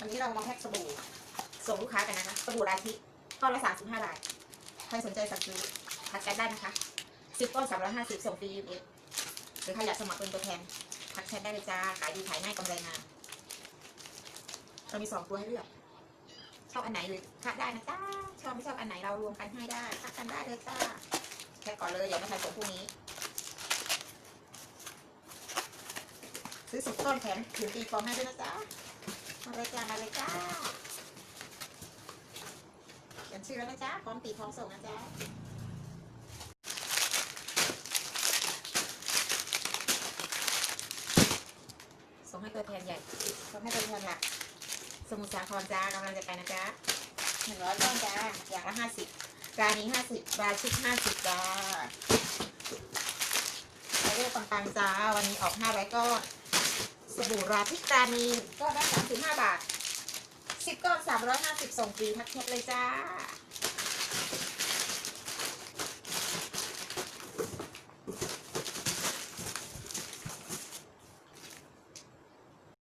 วันนี้เรามาแพ็คสบู่ส่งลูกค้ากันนะคะ สบู่รายทิก้อนละสามสิบห้าบาทใครสนใจสั่งซื้อทักแชทได้นะคะสิบก้อนสามร้อยห้าสิบส่งฟรียูเอหรือใครอยากสมัครเป็นตัวแทนทักแชทได้เลยจ้า ขายดีขายง่ายกำไรงามเรามีสองตัวให้เลือก ชอบอันไหนหรือทักได้นะจ้า ชอบไม่ชอบอันไหนเรารวมกันให้ได้ทักกันได้เลยจ้า แค่ก่อนเลยอย่าม่ทันส่งพรุ่งนี้ ซื้อสุดต้นแถมถือตีฟองให้ด้วยนะจ๊ะมา เลยจ้ามาเลยจ้าเขียนชื่อแล้วนะจ๊ะพร้อมตีพร้อมส่งนะจ๊ะส่งให้ตัวแทนใหญ่ส่งให้ตัวแทนหลักสมุทรสาครจ้ากำลังจะไปนะจ๊ะหนึ่งร้อยก้อนจ้าอย่างละห้าสิบกานี้ห้าสิบบาชิกห้าสิบจ้าไปเรื่อยปังๆจ้าวันนี้ออกห้าร้อยก้อนสบู่ราทิตานีก็ได้สามสิบ ห้าบาทสิบก้อนสามร้อยห้าสิบส่งฟรีทักแชทเลยจ้า